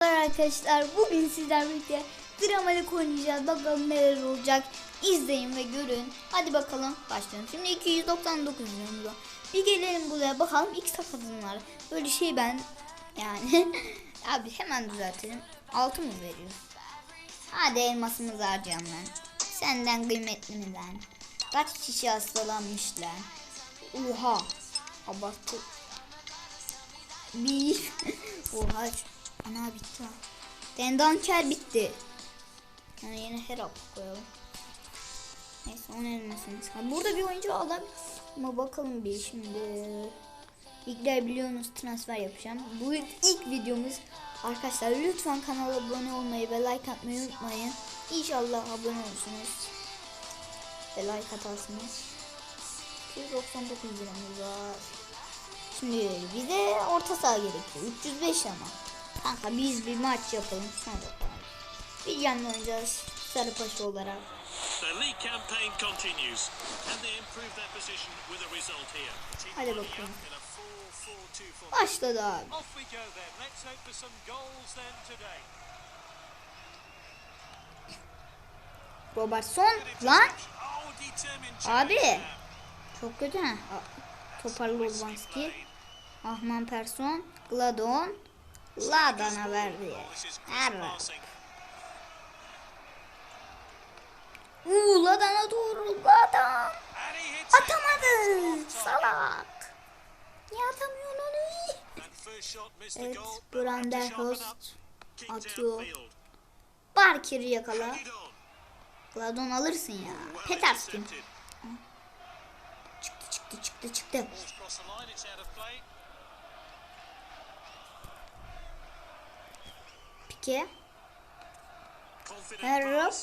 Merhaba arkadaşlar bugün sizlerle birlikte dramatik oynayacağız. Bakalım neler olacak. İzleyin ve görün. Hadi bakalım başlayalım. Şimdi 299 liramız bir gelelim buraya bakalım x kadınlar böyle şey ben yani. Abi hemen düzeltelim. Altı mı veriyor? Hadi elmasımızı harcayalım lan senden kıymetli mi lan? Kaç kişi hastalanmış lan oha abartı. Bir. Oha ana bitti Dendanker bitti. Yani yine her koyalım. Neyse onun elmasını Ha, burada bir oyuncu alabilir ama bakalım bir şimdi. İlkler biliyorsunuz transfer yapacağım. Bu ilk videomuz. Arkadaşlar lütfen kanala abone olmayı ve like atmayı unutmayın. İnşallah abone olursunuz. Ve like atarsınız. 299 liramız var. Şimdi bize orta saha gerekiyor. 305 ama. Kanka biz bir maç yapalım sonra. Bir yandan oynayacağız. Sarıpaşa olarak. Hadi bakalım. up in a 4-4-2 formation. Başladı abi. Robertson lan. Abi. Çok kötü ha. A- Toparlı Urbanski. Ahman Person. Gladon. Ladan'a verdi. This is Her passing. Uuu Ladan'a doğru. Ladan. Atamadı. Salak. Niye atamıyor onu? Evet. goal. but Brander had to sharpen up. Host Kick atıyor. Barker'i yakala. Gladon alırsın ya. Peterskin. Çıktı çıktı çıktı çıktı. Confident Harrop.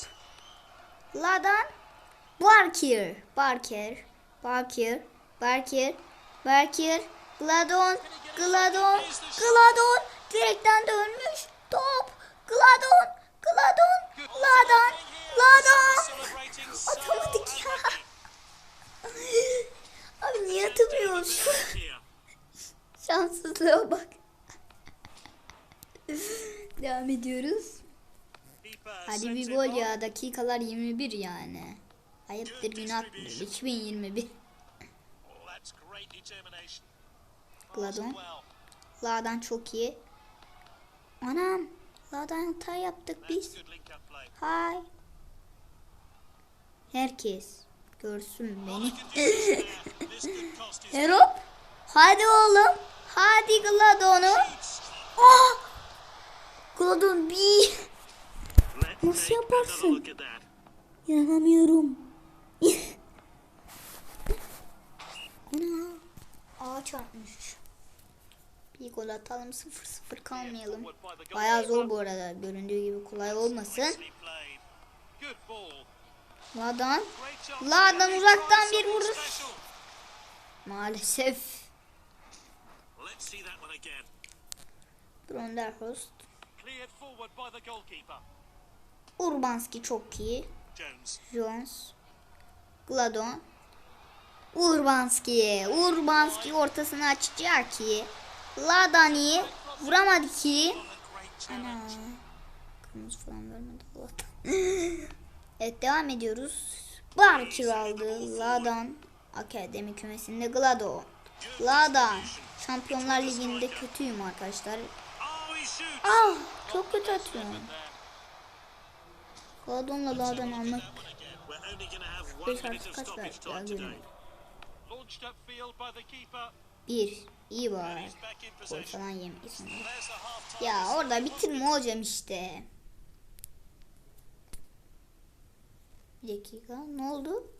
Ladan. Barker. Barker. Barker. Barker. Barker. Gladon. Gladon. Gladon. Direkten dönmüş. Top. Gladon. Gladon. Ladan. Ladan. Atamadık ya. Abi niye atamıyorsun? Here. Şanssızlığa bak. Devam ediyoruz. Hadi bir gol ya. Dakikalar 21 yani. Ayıptır günahtır. 2021. Oh, that's great determination. Gladon. La'dan çok iyi. Anam. La'dan hata yaptık biz. Hay. Herkes görsün beni. Herop. Hadi oğlum. Hadi Gladon'u. Shoots. Gladon bir. Nasıl yaparsın? İnanamıyorum. Ana. Ağa çarpmış. Bir gol atalım 0-0 kalmayalım. Bayağı zor bu arada. Göründüğü gibi kolay olmasın. Ladan. Ladan uzaktan bir vuruş. Maalesef. Bronderhorst. Urbanski çok iyi. Jones. Jones. Gladon. Urbanski. Urbanski ortasını açacak ki. Ladani vuramadı ki. Ana. Kırmızı falan vermedi evet devam ediyoruz. Barkir aldı. Ladan. Akademi kümesinde Gladon. Ladan. Şampiyonlar Ligi'nde kötüyüm arkadaşlar. Oh. Ah çok kötü atıyorum. There. Gladon'la Ladan almak That one again. We're only going to have one 5 minute artı kaç verdi. Bir. İyi in Gol falan yemeyiz Ya orada bitirme hocam işte. Bir dakika ne oldu?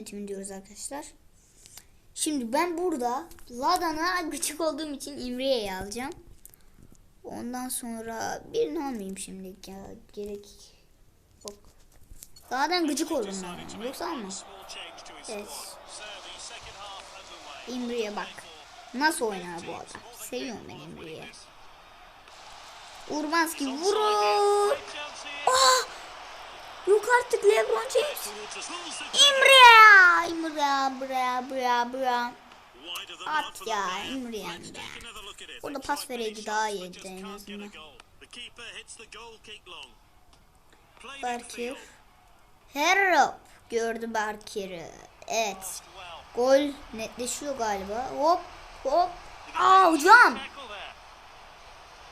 Yönetimi diyoruz arkadaşlar. Şimdi ben burada Ladan'a gıcık olduğum için İmre'ye alacağım. Ondan sonra birini almayayım şimdilik ya. Gerek yok. Zaten gıcık oldum ben. Yoksa alma. Evet. İmri'ye bak. Nasıl oynar bu adam? Seviyorum ben İmri'yi. Urbanski vurur. Ah! artık LeBron James. Towards Of the mark At ya it. Burada pas vereydi daha iyiydi en azından. Barkir. Herop gördü Barkir'i. Evet. Gol netleşiyor galiba. Hop hop. Aa hocam.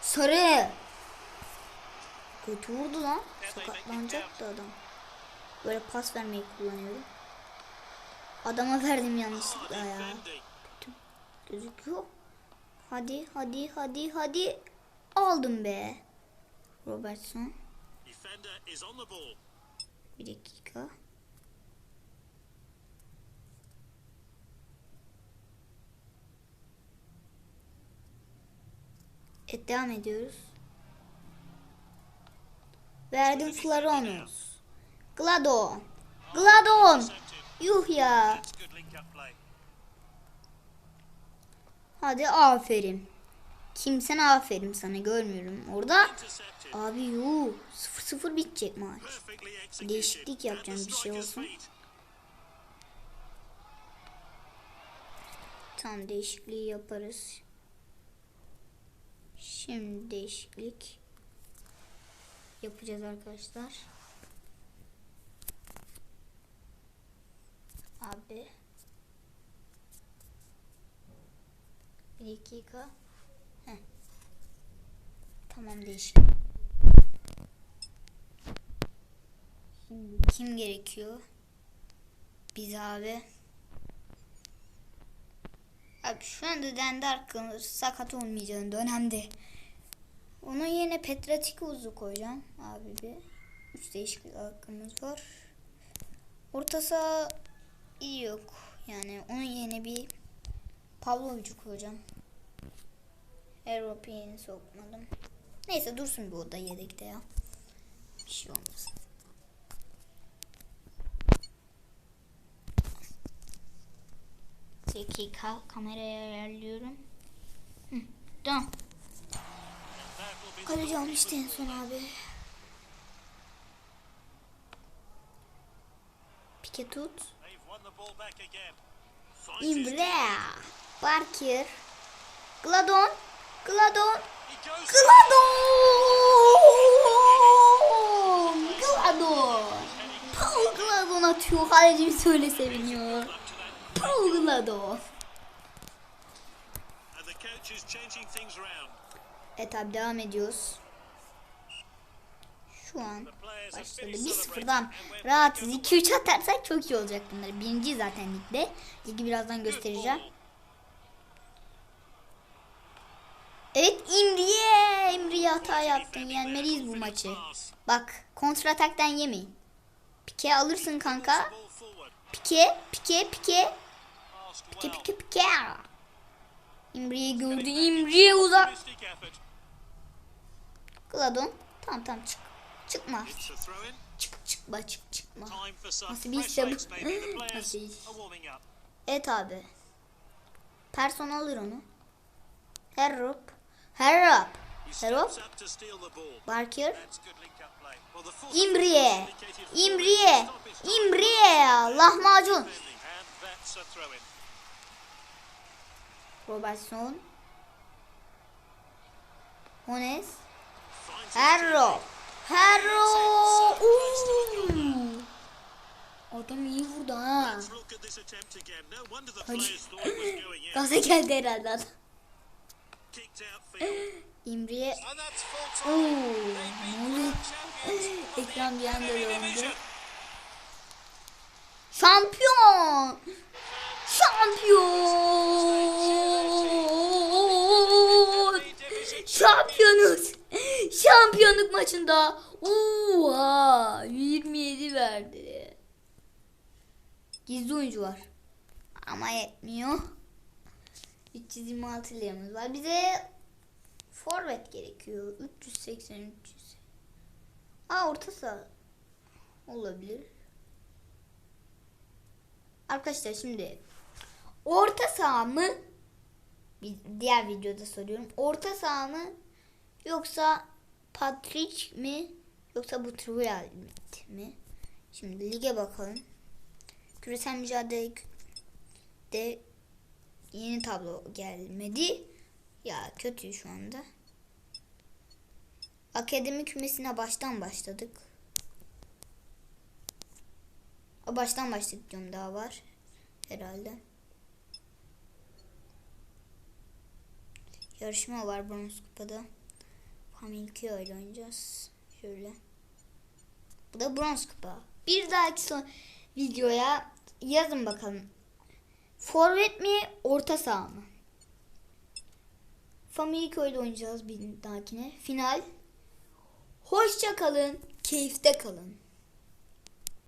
Sarı. Kötü vurdu lan. Sakatlanacaktı adam. Böyle pas vermeyi kullanıyorum. Adama verdim yanlışlıkla ya. Gözüküyor. Hadi hadi hadi hadi. Aldım be. Robertson. Bir dakika. Evet devam ediyoruz. Verdim Flaronos. Gladon. Gladon. Yuh ya. Hadi aferin. Kimsen aferin sana görmüyorum. Orada abi yuh 0-0 bitecek maç. Değişiklik yapacağım, bir şey olsun. Tam değişikliği yaparız. Şimdi değişiklik yapacağız arkadaşlar. Abi. Bir dakika. Heh. Tamam. Şimdi kim gerekiyor? Biz abi. Abi şu anda Dendar kalır sakat olmayacağın dönemde. Onun yerine Petratikuz'u koyacağım abi bir. Üç değişiklik hakkımız var. Orta saha iyi yok. Yani onun yerine bir Pavlovic'i koyacağım. Yeni sokmadım. Neyse dursun bir oda yedekte ya. Bir şey olmaz. Dakika kameraya ayarlıyorum. Hı, tamam. Kaleci almıştı en son abi. Pike tut. İmre. Barkir. Gladon. Gladon. Gladon. Gladon. Paul Gladon atıyor. Kalecim söyle seviniyor. Paul Gladon. And the coach is changing things around. Evet abi devam ediyoruz. Şu an başladı. finished 1-0'dan celebrating and we're rahatız. back at 2-3 atarsak çok iyi olacak bunlar. Birinci zaten ligde. Ligi birazdan göstereceğim. Evet İmriye. İmriye hata. Defending Yenmeliyiz bu maçı. Bak kontrataktan yemeyin. Pike alırsın kanka. Pike, pike, pike. Pike, pike, pike. İmriye gördü. İmriye uzak. Gladon. Tamam tamam çık. Çıkma. Çık çıkma çık çıkma. Nasıl bir işe bu? Nasıl iş? Evet abi. Person alır onu. Herop. Herop. He Herop. Barkir. İmriye. İmriye. İmriye. Lahmacun. Robertson. Hones. Finds Uuu. Adam iyi vurdu ha. Gaza geldi herhalde adam. İmriye. Oo. Ekran bir anda döndü. Şampiyon! Şampiyon! Şampiyonuz! Şampiyonluk maçında Oha! 27 verdi. Gizli oyuncu var. Ama yetmiyor. 326 liramız var. Bize forvet gerekiyor. 380 300. Aa orta saha olabilir. Arkadaşlar şimdi orta saha mı? Diğer videoda soruyorum. Orta saha mı? Yoksa Patrick mi? Yoksa bu Trial mi? Şimdi lige bakalım. Küresel mücadele de yeni tablo gelmedi. Ya kötü şu anda. Akademi kümesine baştan başladık. Baştan başladık diyorum daha var. Herhalde. Yarışma var bronz kupada. Familki öyle oynayacağız. Şöyle. Bu da bronz kupa. Bir dahaki son videoya yazın bakalım. Forvet mi orta saha mı? Family oynayacağız bir dahakine. Final. Hoşça kalın. Keyifte kalın.